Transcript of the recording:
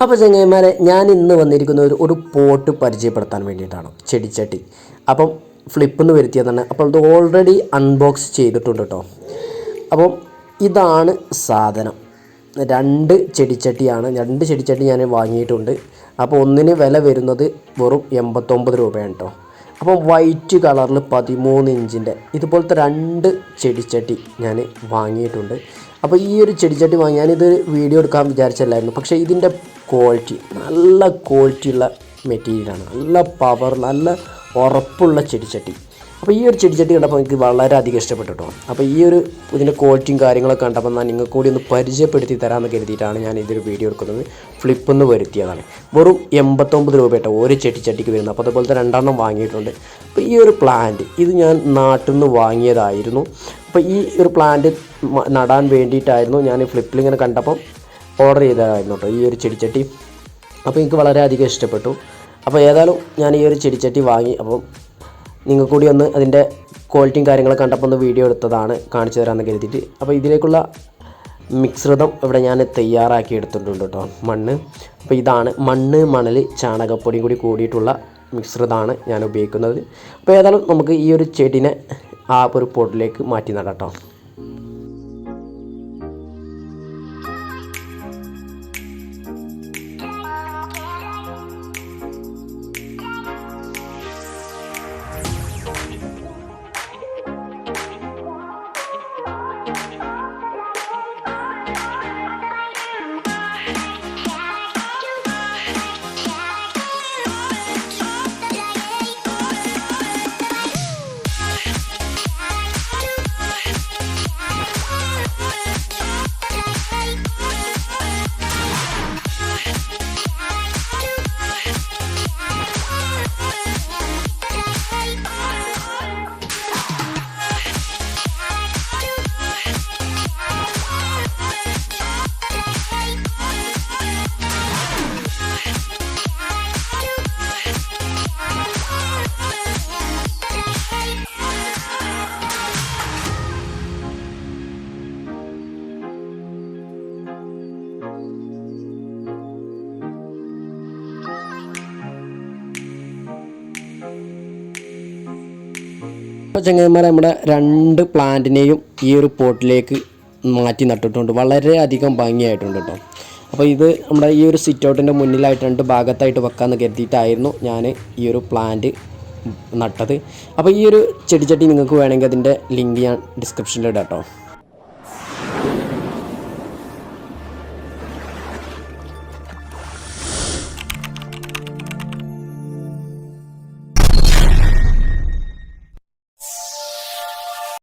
അപ്പോൾ ചങ്ങന്മാരെ ഞാൻ ഇന്ന് വന്നിരിക്കുന്ന ഒരു ഒരു പോട്ട് പരിചയപ്പെടുത്താൻ വേണ്ടിയിട്ടാണ്. ചെടിച്ചട്ടി അപ്പം ഫ്ലിപ്പ് എന്ന് വരുത്തിയതാണ്. അപ്പോൾ ഇത് ഓൾറെഡി അൺബോക്സ് ചെയ്തിട്ടുണ്ട് കേട്ടോ അപ്പം ഇതാണ് സാധനം. രണ്ട് ചെടിച്ചട്ടിയാണ് രണ്ട് ചെടിച്ചട്ടി ഞാൻ വാങ്ങിയിട്ടുണ്ട്. അപ്പോൾ ഒന്നിന് വില വരുന്നത് വെറും എൺപത്തൊമ്പത് രൂപയാണ് കേട്ടോ അപ്പം വൈറ്റ് കളറിൽ പതിമൂന്ന് ഇഞ്ചിന്റെ ഇതുപോലത്തെ രണ്ട് ചെടിച്ചട്ടി ഞാൻ വാങ്ങിയിട്ടുണ്ട്. അപ്പോൾ ഈ ഒരു ചെടിച്ചട്ടി വാങ്ങി ഞാനിത് വീഡിയോ എടുക്കാൻ വിചാരിച്ചല്ലായിരുന്നു. പക്ഷേ ഇതിന്റെ ക്വാളിറ്റി നല്ല ക്വാളിറ്റിയുള്ള മെറ്റീരിയലാണ് നല്ല പവർ നല്ല ഉറപ്പുള്ള ചെടിച്ചട്ടി. അപ്പോൾ ഈ ഒരു ചെടിച്ചട്ടി കണ്ടപ്പോൾ എനിക്ക് വളരെയധികം ഇഷ്ടപ്പെട്ടു കേട്ടോ അപ്പോൾ ഈ ഒരു ഇതിന്റെ ക്വാളിറ്റിയും കാര്യങ്ങളൊക്കെ കണ്ടപ്പോൾ ഞാൻ നിങ്ങൾക്ക് കൂടി ഒന്ന് പരിചയപ്പെടുത്തി തരാമെന്ന് കരുതിയിട്ടാണ് ഞാൻ ഇതൊരു വീഡിയോ എടുക്കുന്നത്. ഫ്ലിപ്പ് എന്ന് വരുത്തിയതാണ്. വെറും എൺപത്തൊമ്പത് രൂപ കേട്ടോ ഒരു ചെട്ടിച്ചട്ടിക്ക് വരുന്നത്. അപ്പോൾ അതുപോലത്തെ രണ്ടെണ്ണം വാങ്ങിയിട്ടുണ്ട്. അപ്പോൾ ഈ ഒരു പ്ലാന്റ് ഇത് ഞാൻ നാട്ടിൽ നിന്ന് വാങ്ങിയതായിരുന്നു. അപ്പോൾ ഈ ഒരു പ്ലാന്റ് നടാൻ വേണ്ടിയിട്ടായിരുന്നു ഞാൻ ഫ്ലിപ്പിൽ ഇങ്ങനെ കണ്ടപ്പം ഓർഡർ ചെയ്തതായിരുന്നു കേട്ടോ ഈ ഒരു ചെടിച്ചട്ടി. അപ്പോൾ എനിക്ക് വളരെയധികം ഇഷ്ടപ്പെട്ടു. അപ്പോൾ ഏതായാലും ഞാൻ ഈ ഒരു ചെടിച്ചട്ടി വാങ്ങി. അപ്പം നിങ്ങൾക്ക് കൂടി ഒന്ന് അതിന്റെ ക്വാളിറ്റിയും കാര്യങ്ങളും കണ്ടപ്പോൾ ഒന്ന് വീഡിയോ എടുത്തതാണ് കാണിച്ചു തരാമെന്ന് കരുതിയിട്ട്. അപ്പോൾ ഇതിലേക്കുള്ള മിശ്രിതം ഇവിടെ ഞാൻ തയ്യാറാക്കി എടുത്തിട്ടുണ്ട് കേട്ടോ മണ്ണ്. അപ്പോൾ ഇതാണ് മണ്ണ് മണൽ ചാണകപ്പൊടിയും കൂടി കൂടിയിട്ടുള്ള മിശ്രിതമാണ് ഞാൻ ഉപയോഗിക്കുന്നത്. അപ്പോൾ ഏതായാലും നമുക്ക് ഈ ഒരു ചെടിനെ ആ ഒരു പോട്ടിലേക്ക് മാറ്റി നടാം കേട്ടോ. അപ്പോൾ ചങ്ങന്മാരെ നമ്മുടെ രണ്ട് പ്ലാന്റിനെയും ഈ ഒരു പോട്ടിലേക്ക് മാറ്റി നട്ടിട്ടുണ്ട്. വളരെയധികം ഭംഗിയായിട്ടുണ്ട് കേട്ടോ അപ്പോൾ ഇത് നമ്മുടെ ഈ ഒരു സിറ്റ് ഔട്ടിന്റെ മുന്നിലായിട്ട് രണ്ട് ഭാഗത്തായിട്ട് വെക്കാമെന്ന് കരുതിയിട്ടായിരുന്നു ഞാൻ ഈ ഒരു പ്ലാന്റ് നട്ടത്. അപ്പോൾ ഈ ഒരു ചെടിച്ചട്ടി നിങ്ങൾക്ക് വേണമെങ്കിൽ അതിന്റെ ലിങ്ക് ഞാൻ ഡിസ്ക്രിപ്ഷനിൽ ഇടാം കേട്ടോ